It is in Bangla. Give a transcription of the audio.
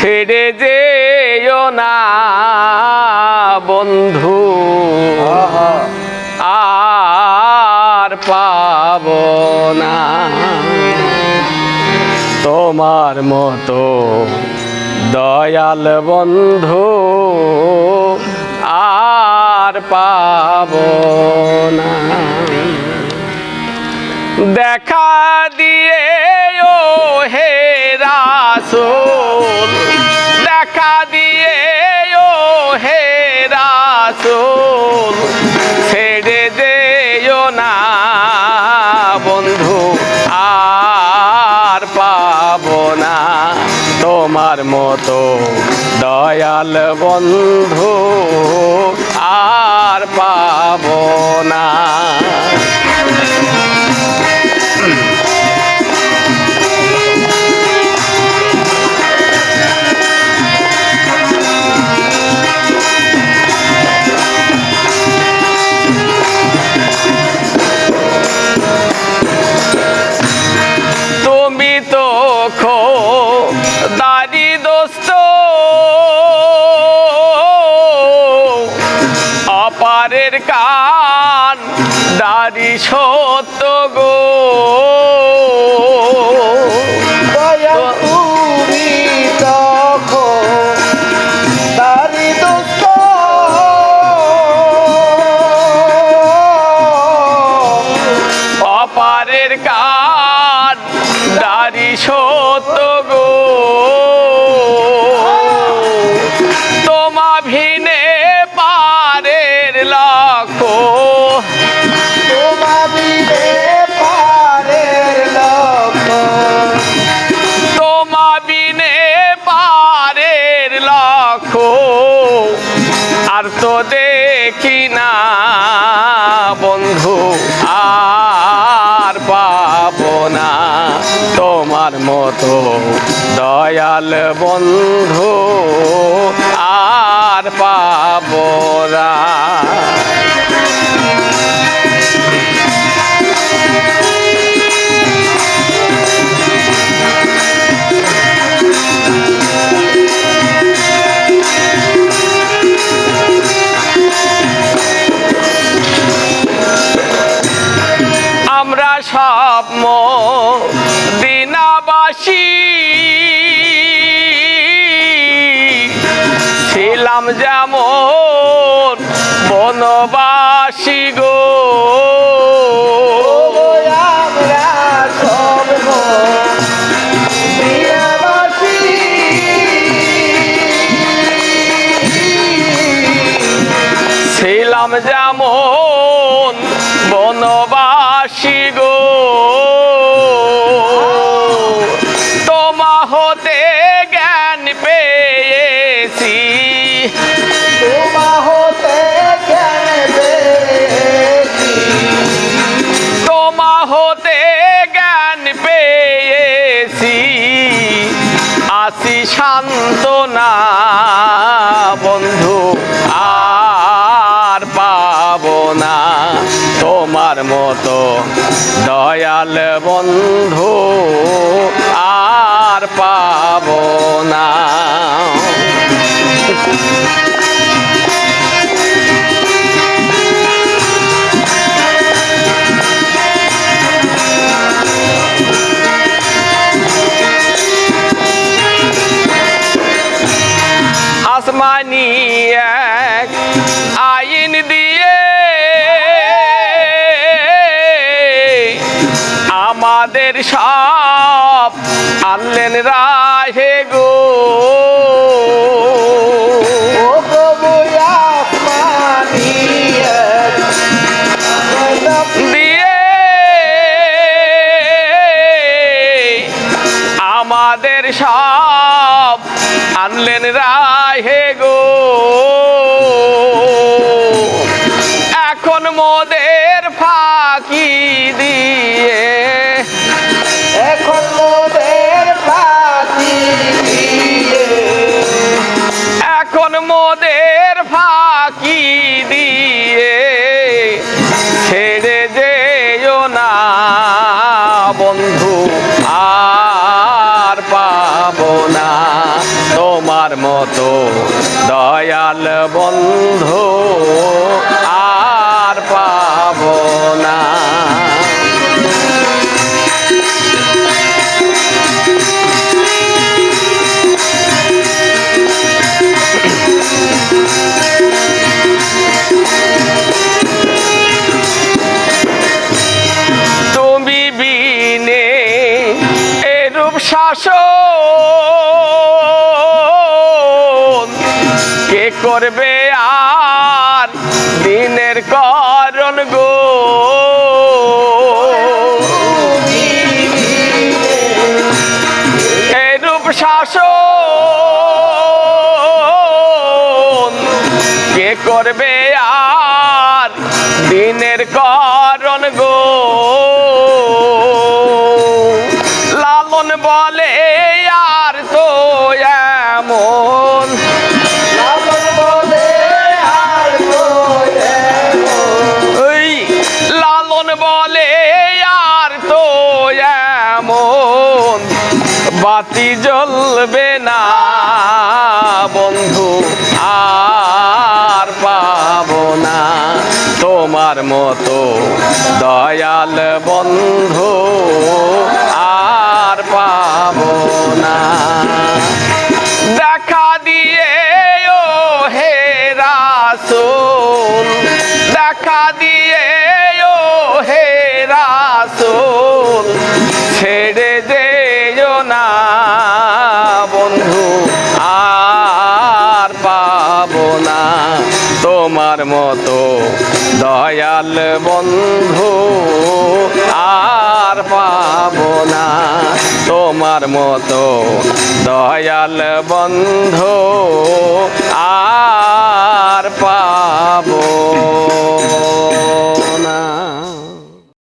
ছেড়ে যেও না বন্ধু। আর পাব না। তোমার মতো দয়াল বন্ধু আর পাব না। দেখা দিয়ে ও হে রাসূল দেখা দিয়ে ও হে রাসূল, ছেড়ে যেও না বন্ধু, আর পাবো না তোমার মতো দয়াল বন্ধু, আর পাবো না। অপারের কান দাড়ি সত্য গো। দেখি না বন্ধু আর পাব না। তোমার মতো দয়াল বন্ধু আর পাব না। সব দিনাবাসী। ছিলাম যেমন বনবাসী গো। ছিলাম যেমন বনবাসী শান্ত না বন্ধু আর পাব না তোমার মতো দয়াল বন্ধু আসমানি এক আইন দিয়ে। আমাদের সব আনলেন রাহে গো। আমাদের সব আনলেন রায় হে গো। এখন মোদের ফাঁকি দিয়ে, এখন মোদের ফাঁকি দিয়ে, এখন মোদের ফাঁকি দিয়ে ছেড়ে যেও না বন্ধু। দয়াল বন্ধু আর পাব না। তুমি বিনে এরূপ শাসন করবে আর দিনের করণ গো। এরূপ শাসন কে করবে আর দিনের করণ গো? বন্ধু আর পাব না। তোমার মতো দয়াল বন্ধু আর পাব না। তোমার মতো দয়াল বন্ধু আর পাব না। তোমার মতো দয়াল বন্ধু আর পাব না।